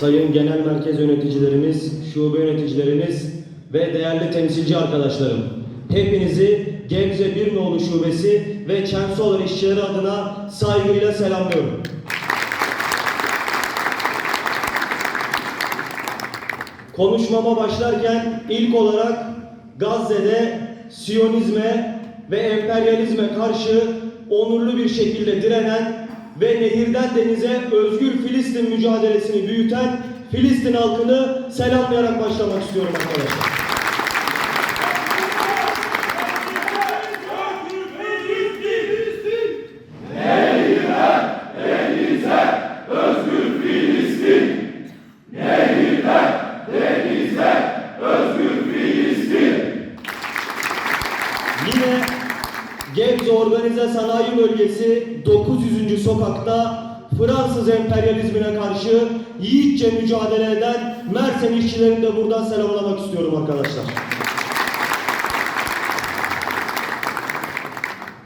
sayın genel merkez yöneticilerimiz, şube yöneticilerimiz ve değerli temsilci arkadaşlarım. Hepinizi Gebze Bir Nolu Şubesi ve Çensolar işçileri adına saygıyla selamlıyorum. Konuşmama başlarken ilk olarak Gazze'de Siyonizme ve emperyalizme karşı onurlu bir şekilde direnen ve nehirden denize özgür Filistin mücadelesini büyüten Filistin halkını selamlayarak başlamak istiyorum arkadaşlar. Organize Sanayi Bölgesi 900. sokakta Fransız emperyalizmine karşı yiğitçe mücadele eden Mersin işçilerini de buradan selamlamak istiyorum arkadaşlar.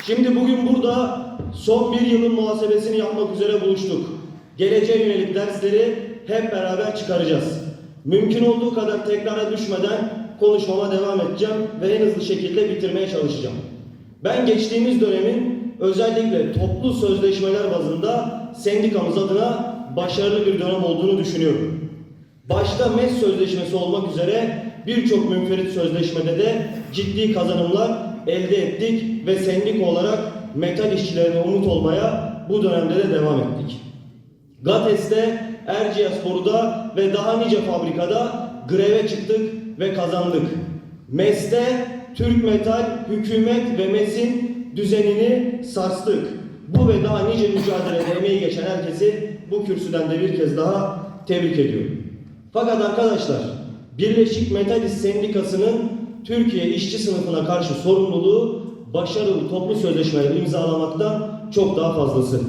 Şimdi bugün burada son bir yılın muhasebesini yapmak üzere buluştuk. Geleceğe yönelik dersleri hep beraber çıkaracağız. Mümkün olduğu kadar tekrara düşmeden konuşmama devam edeceğim ve en hızlı şekilde bitirmeye çalışacağım. Ben geçtiğimiz dönemin özellikle toplu sözleşmeler bazında sendikamız adına başarılı bir dönem olduğunu düşünüyorum. Başta MES sözleşmesi olmak üzere birçok münferit sözleşmede de ciddi kazanımlar elde ettik ve sendika olarak metal işçilerine umut olmaya bu dönemde de devam ettik. GATES'te, Erciyesspor'da ve daha nice fabrikada greve çıktık ve kazandık. MES'te Türk Metal, hükümet ve MES'in düzenini sarstık. Bu ve daha nice mücadelede emeği geçen herkesi bu kürsüden de bir kez daha tebrik ediyorum. Fakat arkadaşlar, Birleşik Metalist Sendikası'nın Türkiye işçi sınıfına karşı sorumluluğu başarılı toplu sözleşmeler imzalamaktan çok daha fazlası.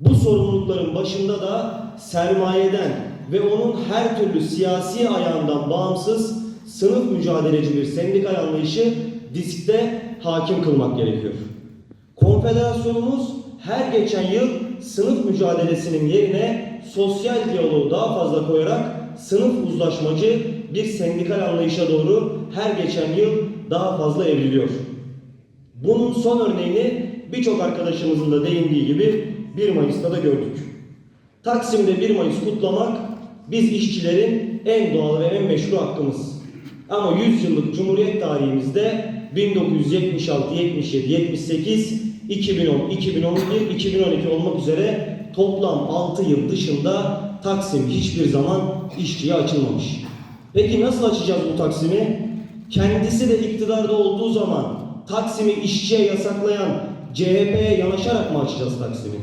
Bu sorumlulukların başında da sermayeden ve onun her türlü siyasi ayağından bağımsız sınıf mücadeleci bir sendikal anlayışı diskte hakim kılmak gerekiyor. Konfederasyonumuz her geçen yıl sınıf mücadelesinin yerine sosyal diyaloğu daha fazla koyarak sınıf uzlaşmacı bir sendikal anlayışa doğru her geçen yıl daha fazla evriliyor. Bunun son örneğini birçok arkadaşımızın da değindiği gibi 1 Mayıs'ta da gördük. Taksim'de 1 Mayıs kutlamak biz işçilerin en doğal ve en meşru hakkımız. Ama 100 yıllık Cumhuriyet tarihimizde 1976, 77, 78, 2010, 2011, 2012 olmak üzere toplam 6 yıl dışında Taksim hiçbir zaman işçiye açılmamış. Peki nasıl açacağız bu Taksim'i? Kendisi de iktidarda olduğu zaman Taksim'i işçiye yasaklayan CHP'ye yanaşarak mı açacağız Taksim'i?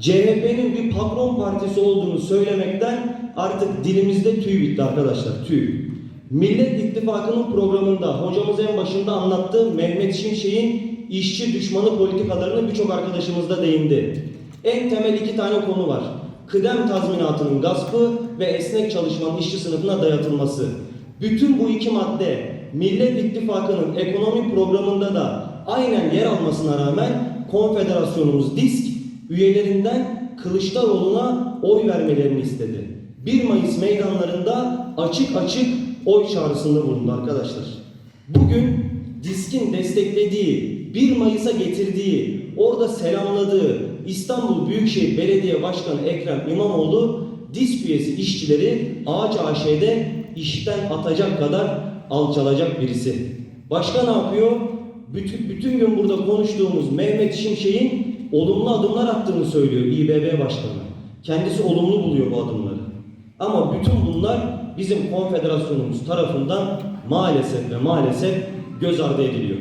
CHP'nin bir patron partisi olduğunu söylemekten artık dilimizde tüy bitti arkadaşlar, tüy. Millet İttifakı'nın programında hocamız en başında anlattığı Mehmet Şimşek'in işçi düşmanı politikalarını birçok arkadaşımız da değindi. En temel iki tane konu var. Kıdem tazminatının gaspı ve esnek çalışmanın işçi sınıfına dayatılması. Bütün bu iki madde Millet İttifakı'nın ekonomi programında da aynen yer almasına rağmen konfederasyonumuz DİSK üyelerinden Kılıçdaroğlu'na oy vermelerini istedi. 1 Mayıs meydanlarında açık açık oy çağrısında bulundu arkadaşlar. Bugün DİSK'in desteklediği, 1 Mayıs'a getirdiği, orada selamladığı İstanbul Büyükşehir Belediye Başkanı Ekrem İmamoğlu DİSK üyesi işçileri Ağaç AŞ'de işten atacak kadar alçalacak birisi. Başka ne yapıyor? Bütün, bütün gün burada konuştuğumuz Mehmet Şimşek'in olumlu adımlar attığını söylüyor İBB Başkanı. Kendisi olumlu buluyor bu adımları. Ama bütün bunlar bizim konfederasyonumuz tarafından maalesef ve maalesef göz ardı ediliyor.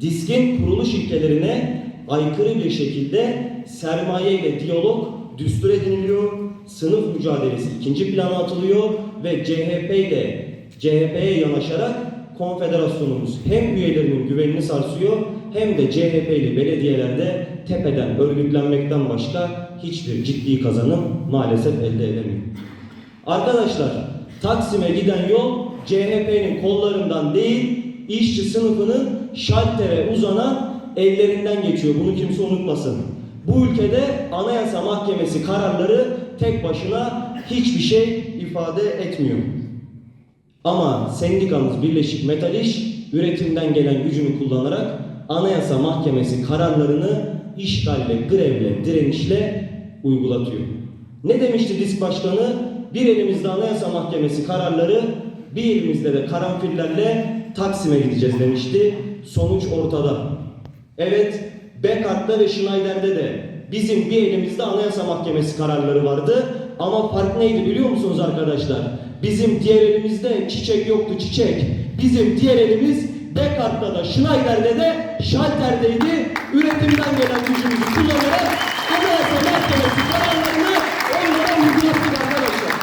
Diskin kuruluş ilkelerine aykırı bir şekilde sermaye ile diyalog düstur ediniliyor, sınıf mücadelesi ikinci plana atılıyor ve CHP ile CHP'ye yanaşarak konfederasyonumuz hem üyelerinin güvenini sarsıyor hem de CHP ile belediyelerde tepeden örgütlenmekten başka hiçbir ciddi kazanım maalesef elde edemiyor. Arkadaşlar Taksim'e giden yol CHP'nin kollarından değil işçi sınıfının şaltere uzanan ellerinden geçiyor. Bunu kimse unutmasın. Bu ülkede Anayasa Mahkemesi kararları tek başına hiçbir şey ifade etmiyor. Ama sendikamız Birleşik Metal İş üretimden gelen gücünü kullanarak Anayasa Mahkemesi kararlarını işgalle, grevle, direnişle uygulatıyor. Ne demişti disk başkanı? Bir elimizde Anayasa Mahkemesi kararları, bir elimizde de karanfillerle Taksim'e gideceğiz demişti. Sonuç ortada. Evet, Bekart'ta ve Schneider'de de bizim bir elimizde Anayasa Mahkemesi kararları vardı. Ama fark neydi biliyor musunuz arkadaşlar? Bizim diğer elimizde çiçek yoktu çiçek. Bizim diğer elimiz Bekart'ta da Schneider'de de şalterdeydi. Üretimden gelen gücümüzü kullanarak Anayasa Mahkemesi kararlarını onlara uygulattık arkadaşlar.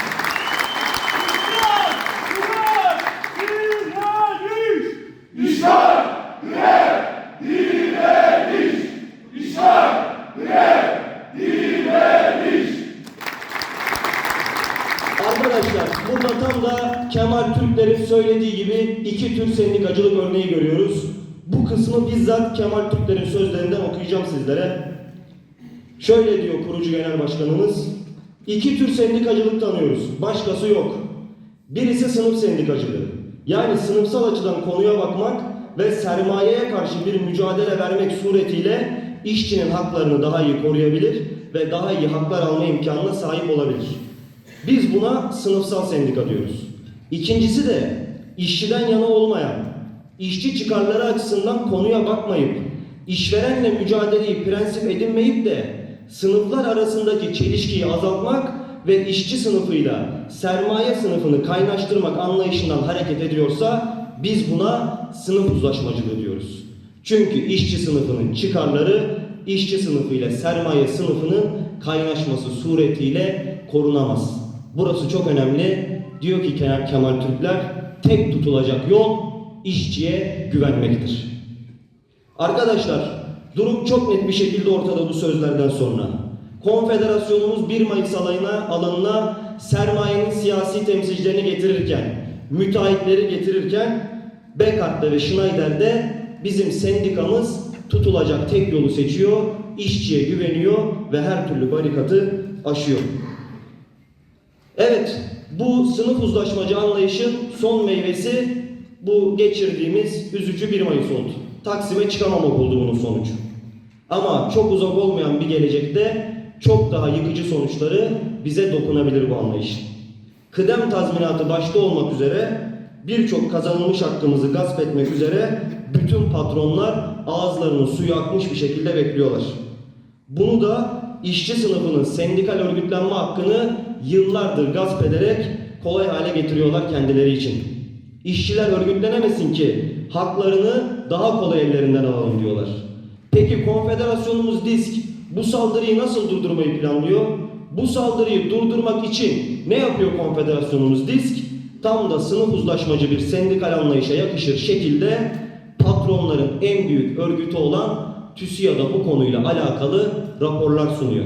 Arkadaşlar burada tam da Kemal Türkler'in söylediği gibi iki tür sendikacılık örneği görüyoruz. Bu kısmı bizzat Kemal Türkler'in sözlerinden okuyacağım sizlere. Şöyle diyor kurucu genel başkanımız. İki tür sendikacılık tanıyoruz. Başkası yok. Birisi sınıf sendikacılığı. Yani sınıfsal açıdan konuya bakmak ve sermayeye karşı bir mücadele vermek suretiyle işçinin haklarını daha iyi koruyabilir ve daha iyi haklar alma imkanına sahip olabilir. Biz buna sınıfsal sendika diyoruz. İkincisi de işçiden yana olmayan, işçi çıkarları açısından konuya bakmayıp, işverenle mücadeleyi prensip edinmeyip de sınıflar arasındaki çelişkiyi azaltmak ve işçi sınıfıyla sermaye sınıfını kaynaştırmak anlayışından hareket ediyorsa biz buna sınıf uzlaşmacılığı diyoruz. Çünkü işçi sınıfının çıkarları işçi sınıfıyla sermaye sınıfının kaynaşması suretiyle korunamaz. Burası çok önemli. Diyor ki Kemal Türkler tek tutulacak yol işçiye güvenmektir. Arkadaşlar durum çok net bir şekilde ortada bu sözlerden sonra. Konfederasyonumuz 1 Mayıs alayına, alanına sermayenin siyasi temsilcilerini getirirken, müteahhitleri getirirken Bekart'ta ve Schneider'de bizim sendikamız tutulacak tek yolu seçiyor, işçiye güveniyor ve her türlü barikatı aşıyor. Evet, bu sınıf uzlaşmacı anlayışın son meyvesi bu geçirdiğimiz üzücü 1 Mayıs oldu. Taksim'e çıkamamak oldu bunun sonucu. Ama çok uzak olmayan bir gelecekte çok daha yıkıcı sonuçları bize dokunabilir bu anlayış. Kıdem tazminatı başta olmak üzere birçok kazanılmış hakkımızı gasp etmek üzere bütün patronlar ağızlarının suyu akmış bir şekilde bekliyorlar. Bunu da işçi sınıfının sendikal örgütlenme hakkını yıllardır gasp ederek kolay hale getiriyorlar kendileri için. İşçiler örgütlenemesin ki haklarını daha kolay ellerinden alalım diyorlar. Peki konfederasyonumuz DISK bu saldırıyı nasıl durdurmayı planlıyor? Bu saldırıyı durdurmak için ne yapıyor konfederasyonumuz DISK? Tam da sınıf uzlaşmacı bir sendikal anlayışa yakışır şekilde patronların en büyük örgütü olan TÜSİAD'a bu konuyla alakalı raporlar sunuyor.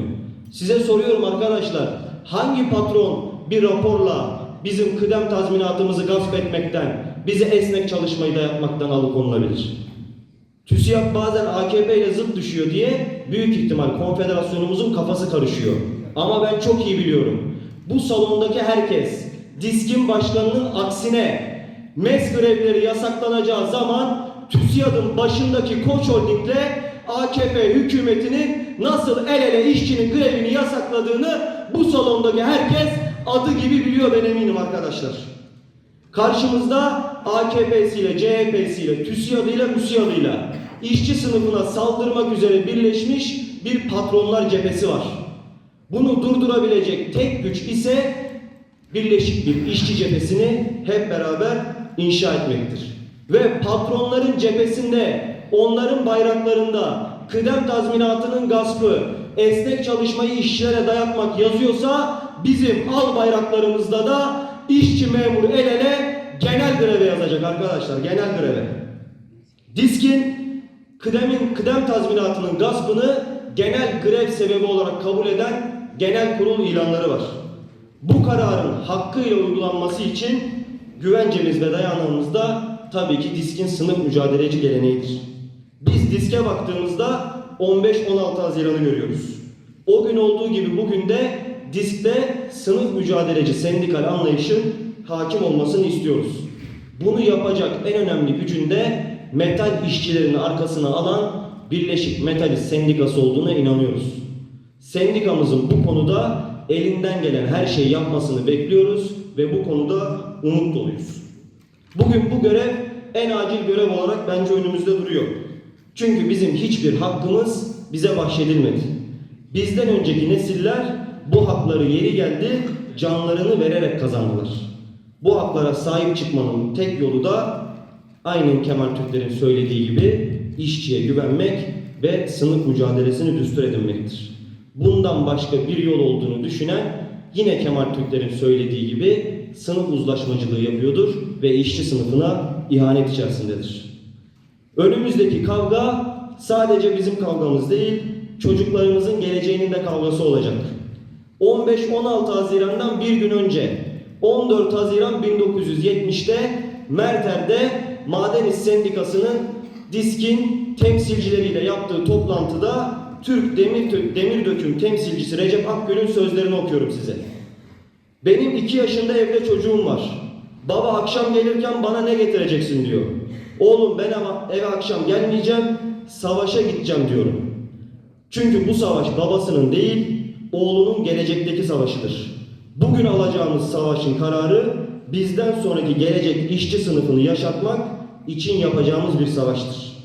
Size soruyorum arkadaşlar, hangi patron bir raporla bizim kıdem tazminatımızı gasp etmekten, bizi esnek çalışmayı da yapmaktan alıkonulabilir? TÜSİAD bazen AKP ile zıt düşüyor diye büyük ihtimal konfederasyonumuzun kafası karışıyor. Ama ben çok iyi biliyorum. Bu salondaki herkes diskin başkanının aksine MES grevleri yasaklanacağı zaman TÜSİAD'ın başındaki Koç Holding'le AKP hükümetinin nasıl el ele işçinin grevini yasakladığını bu salondaki herkes adı gibi biliyor ben eminim arkadaşlar. Karşımızda AKP'siyle, CHP'siyle, TÜSİAD'ıyla, MÜSİAD'ıyla işçi sınıfına saldırmak üzere birleşmiş bir patronlar cephesi var. Bunu durdurabilecek tek güç ise birleşik bir işçi cephesini hep beraber inşa etmektir. Ve patronların cephesinde, onların bayraklarında kıdem tazminatının gaspı, esnek çalışmayı işçilere dayatmak yazıyorsa bizim al bayraklarımızda da işçi memur el ele genel greve yazacak arkadaşlar, genel greve. Diskin kıdemin kıdem tazminatının gaspını genel grev sebebi olarak kabul eden genel kurul ilanları var. Bu kararın hakkıyla uygulanması için güvencemiz ve dayanağımız da tabii ki diskin sınıf mücadeleci geleneğidir. Biz diske baktığımızda 15-16 Haziran'ı görüyoruz. O gün olduğu gibi bugün de diskte sınıf mücadeleci sendikal anlayışın hakim olmasını istiyoruz. Bunu yapacak en önemli gücün de metal işçilerini arkasına alan Birleşik Metalist Sendikası olduğuna inanıyoruz. Sendikamızın bu konuda elinden gelen her şeyi yapmasını bekliyoruz ve bu konuda umut doluyuz. Bugün bu görev en acil görev olarak bence önümüzde duruyor. Çünkü bizim hiçbir hakkımız bize bahşedilmedi. Bizden önceki nesiller bu hakları yeri geldi canlarını vererek kazandılar. Bu haklara sahip çıkmanın tek yolu da aynen Kemal Türkler'in söylediği gibi işçiye güvenmek ve sınıf mücadelesini düstur edinmektir. Bundan başka bir yol olduğunu düşünen yine Kemal Türkler'in söylediği gibi sınıf uzlaşmacılığı yapıyordur ve işçi sınıfına ihanet içerisindedir. Önümüzdeki kavga sadece bizim kavgamız değil, çocuklarımızın geleceğinin de kavgası olacak. 15-16 Haziran'dan bir gün önce 14 Haziran 1970'te Merter'de Maden İş Sendikası'nın DİSK'in temsilcileriyle yaptığı toplantıda Türk Demir, Demir Döküm temsilcisi Recep Akgül'ün sözlerini okuyorum size. Benim iki yaşında evde çocuğum var. Baba akşam gelirken bana ne getireceksin diyor. Oğlum ben ama eve akşam gelmeyeceğim, savaşa gideceğim diyorum. Çünkü bu savaş babasının değil, oğlunun gelecekteki savaşıdır. Bugün alacağımız savaşın kararı bizden sonraki gelecek işçi sınıfını yaşatmak için yapacağımız bir savaştır.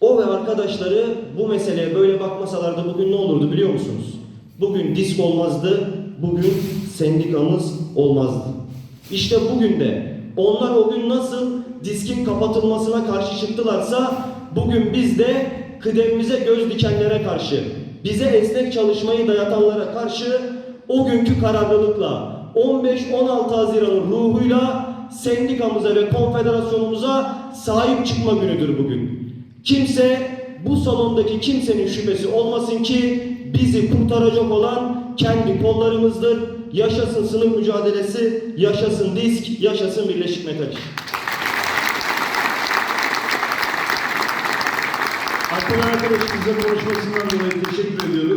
O ve arkadaşları bu meseleye böyle bakmasalardı bugün ne olurdu biliyor musunuz? Bugün disk olmazdı, bugün sendikamız olmazdı. İşte bugün de onlar o gün nasıl diskin kapatılmasına karşı çıktılarsa bugün biz de kıdemimize göz dikenlere karşı, bize esnek çalışmayı dayatanlara karşı o günkü kararlılıkla 15-16 Haziran'ın ruhuyla sendikamıza ve konfederasyonumuza sahip çıkma günüdür bugün. Kimse bu salondaki kimsenin şüphesi olmasın ki bizi kurtaracak olan kendi kollarımızdır. Yaşasın sınıf mücadelesi, yaşasın disk, yaşasın Birleşik Metal Hakan arkadaşımıza konuşmasından dolayı teşekkür ediyoruz.